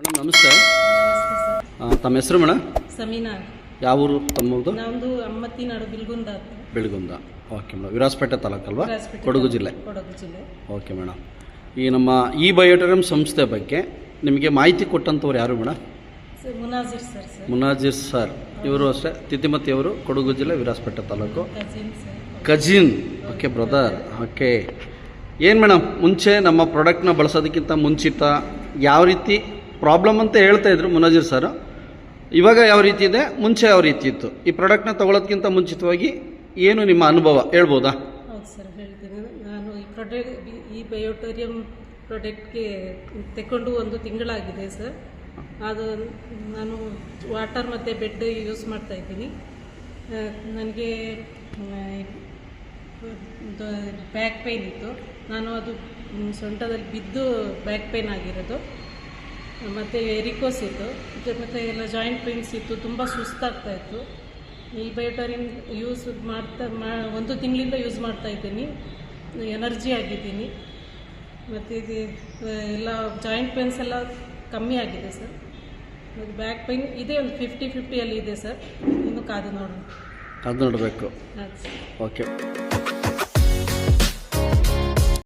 Madam ನಮಸ್ತೆ. ತಮ್ಮ ಹೆಸರು ಮೇಡಮ್? ಸಮೀನಾ ಯಾವ ಊರು ತಮ್ಮದು ಬಿಲ್ಗುಂದ. Belagunda okay madam. ವಿರಾಜಪೇಟೆ ತಾಲೂಕಲ್ವಾ? ವಿರಾಜಪೇಟೆ ಕೊಡಗು ತಾಲೂಕು, ಜಿಲ್ಲೆ. ಕೊಡಗು ಜಿಲ್ಲೆ. Okay madam. ಈ ನಮ್ಮ ಇ ಬಯೋಟರಿಯಂ ಸಂಸ್ಥೆ ಬಗ್ಗೆ ನಿಮಗೆ ಮಾಹಿತಿ ಕೊಟ್ಟಂಥವ್ರು ಯಾರು madam? Sir Munazir sir sir. Munazir sir. ಇವರು ಅಷ್ಟೇ. ತಿತಿಮತಿಯವರು ಕೊಡಗು ಜಿಲ್ಲೆ Virajpet taluk. Cousin sir. Cousin. Okay brother. Okay. ಏನು ಮೇಡಮ್ ಮುಂಚೆ ನಮ್ಮ ಪ್ರಾಡಕ್ಟ್ನ ಬಳಸೋದಕ್ಕಿಂತ ಮುಂಚಿತ ಯಾವ ರೀತಿ ಪ್ರಾಬ್ಲಮ್ ಅಂತ ಹೇಳ್ತಾ ಇದ್ರು ಮುನಾಜಿರ್ ಸರ್. ಇವಾಗ ಯಾವ ರೀತಿ ಇದೆ? ಮುಂಚೆ ಯಾವ ರೀತಿ ಇತ್ತು? ಈ ಪ್ರಾಡಕ್ಟ್ನ ತಗೊಳ್ಳೋದಕ್ಕಿಂತ ಮುಂಚಿತವಾಗಿ ಏನು ನಿಮ್ಮ ಅನುಭವ? ಹೇಳ್ಬೋದಾ? ಹೌದು ಸರ್, ಹೇಳ್ತೀನಿ. ನಾನು ಈ ಪ್ರಾಡಕ್ಟ್ ಈ ಬಯೋಟೋರಿಯಂ ಪ್ರಾಡಕ್ಟ್ಗೆ ತಗೊಂಡು ಒಂದು ತಿಂಗಳಾಗಿದೆ ಸರ್. ಅದು ನಾನು ವಾಟರ್ ಮತ್ತು ಬೆಡ್ ಯೂಸ್ ಮಾಡ್ತಾ ಇದ್ದೀನಿ. ನನಗೆ ಬ್ಯಾಕ್ ಪೇಯ್ನ್ ಇತ್ತು. ನಾನು ಅದು ಸೊಂಟದಲ್ಲಿ ಬಿದ್ದು ಬ್ಯಾಕ್ ಪೈನ್ ಆಗಿರೋದು. ಮತ್ತು ಎರಿಕೋಸ್ ಇತ್ತು. ಮತ್ತು ಎಲ್ಲ ಜಾಯಿಂಟ್ ಪೇನ್ಸ್ ಇತ್ತು ತುಂಬ ಸುಸ್ತಾಗ್ತಾ ಇತ್ತು. ಈ ಬಯೋಟರಿನ್ ಯೂಸ್ ಮಾಡ್ತಾ ಮಾ ಒಂದು ತಿಂಗಳಿಂದ ಯೂಸ್ ಮಾಡ್ತಾ ಇದ್ದೀನಿ. ಎನರ್ಜಿ ಆಗಿದ್ದೀನಿ. ಮತ್ತು ಇದು ಎಲ್ಲ ಜಾಯಿಂಟ್ ಪೇನ್ಸ್ ಎಲ್ಲ ಕಮ್ಮಿ ಆಗಿದೆ ಸರ್. ಮತ್ತು ಬ್ಯಾಕ್ ಪೈನ್ ಇದೇ ಒಂದು ಫಿಫ್ಟಿ ಫಿಫ್ಟಿಯಲ್ಲಿ ಇದೆ ಸರ್. ಇನ್ನು ಕಾದು ನೋಡೋಣ. ಕಾದು ನೋಡಬೇಕು. ಓಕೆ